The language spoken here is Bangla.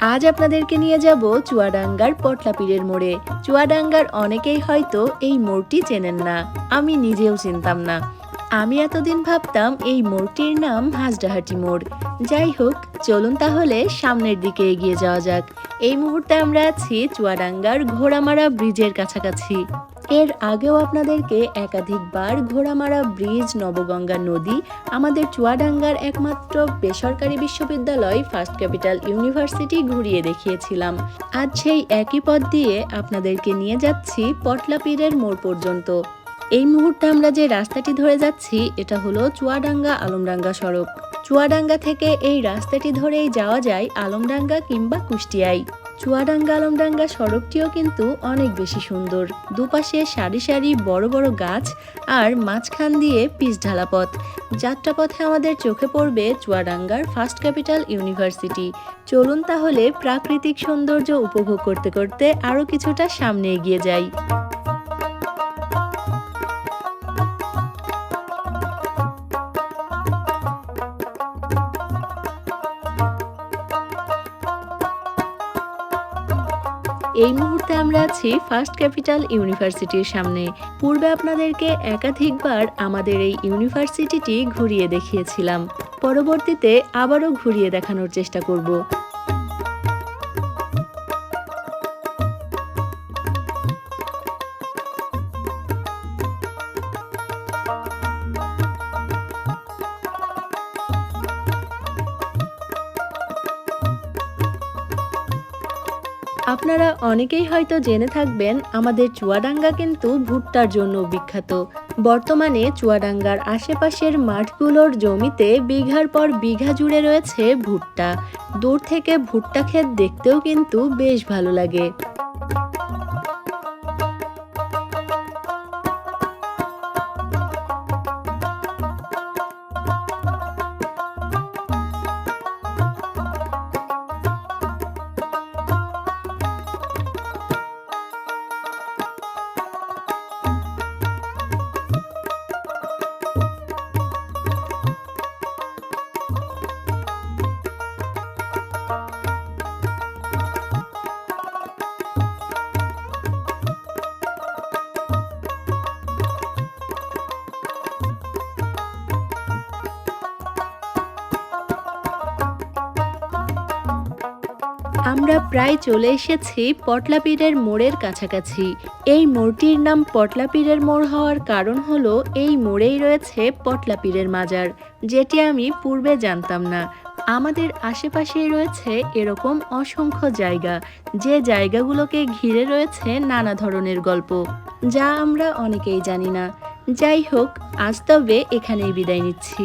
আজ আপনাদেরকে নিয়ে যাব চুয়াডাঙ্গার পটলাপীরের মোড়ে। চুয়াডাঙ্গার অনেকেই হয়তো এই মোড়টি চেনেন না। আমি নিজেও চিনতাম না। আমি এতদিন ভাবতাম এই মোড়টির নাম হাঁসডাহাটি মোড়। যাই হোক, চলুন তাহলে সামনের দিকে এগিয়ে যাওয়া যাক। এই মুহূর্তে আমরা আছি চুয়াডাঙ্গার ঘোড়ামারা ব্রিজের কাছাকাছি। এর আগেও আপনাদেরকে একাধিকবার ঘোড়ামারা ব্রিজ, নবগঙ্গা নদী, আমাদের চুয়াডাঙ্গার একমাত্র বেসরকারি বিশ্ববিদ্যালয়, ফার্স্ট ক্যাপিটাল ইউনিভার্সিটি ঘুরিয়ে দেখিয়েছিলাম। আজ সেই একই পথ দিয়ে আপনাদেরকে নিয়ে যাচ্ছি পটলাপীরের মোড় পর্যন্ত। এই মুহূর্তে আমরা যে রাস্তাটি ধরে যাচ্ছি, এটা হলো চুয়াডাঙ্গা আলমডাঙ্গা সড়ক। চুয়াডাঙ্গা থেকে এই রাস্তাটি ধরেই যাওয়া যায় আলমডাঙ্গা কিংবা কুষ্টিয়ায়। চুয়াডাঙ্গা আলমডাঙ্গা সড়কটিও কিন্তু অনেক বেশি সুন্দর। দুপাশে সারি সারি বড় বড় গাছ আর মাঝখান দিয়ে পিচ ঢালা পথ। যাত্রাপথে আমাদের চোখে পড়বে চুয়াডাঙ্গার ফার্স্ট ক্যাপিটাল ইউনিভার্সিটি। চলুন তাহলে প্রাকৃতিক সৌন্দর্য উপভোগ করতে করতে আরও কিছুটা সামনে এগিয়ে যাই। এই মুহূর্তে আমরা আছি ফার্স্ট ক্যাপিটাল ইউনিভার্সিটির সামনে। পূর্বে আপনাদেরকে একাধিকবার আমাদের এই ইউনিভার্সিটিটি ঘুরিয়ে দেখিয়েছিলাম। পরবর্তীতে আবারও ঘুরিয়ে দেখানোর চেষ্টা করব। আপনারা অনেকেই হয়তো জেনে থাকবেন, আমাদের চুয়াডাঙ্গা কিন্তু ভুট্টার জন্য বিখ্যাত। বর্তমানে চুয়াডাঙ্গার আশেপাশের মাঠগুলোর জমিতে বিঘার পর বিঘা জুড়ে রয়েছে ভুট্টা। দূর থেকে ভুট্টা ক্ষেত দেখতেও কিন্তু বেশ ভালো লাগে। আমরা প্রায় চলে এসেছি পটলাপীরের মোড়ের কাছাকাছি। এই মোড়টির নাম পটলাপীরের মোড় হওয়ার কারণ হলো এই মোড়েই রয়েছে পটলাপীরের মাজার, যেটি আমি পূর্বে জানতাম না। আমাদের আশেপাশেই রয়েছে এরকম অসংখ্য জায়গা, যে জায়গাগুলোকে ঘিরে রয়েছে নানা ধরনের গল্প, যা আমরা অনেকেই জানি না। যাই হোক, আজ তবে এখানেই বিদায় নিচ্ছি।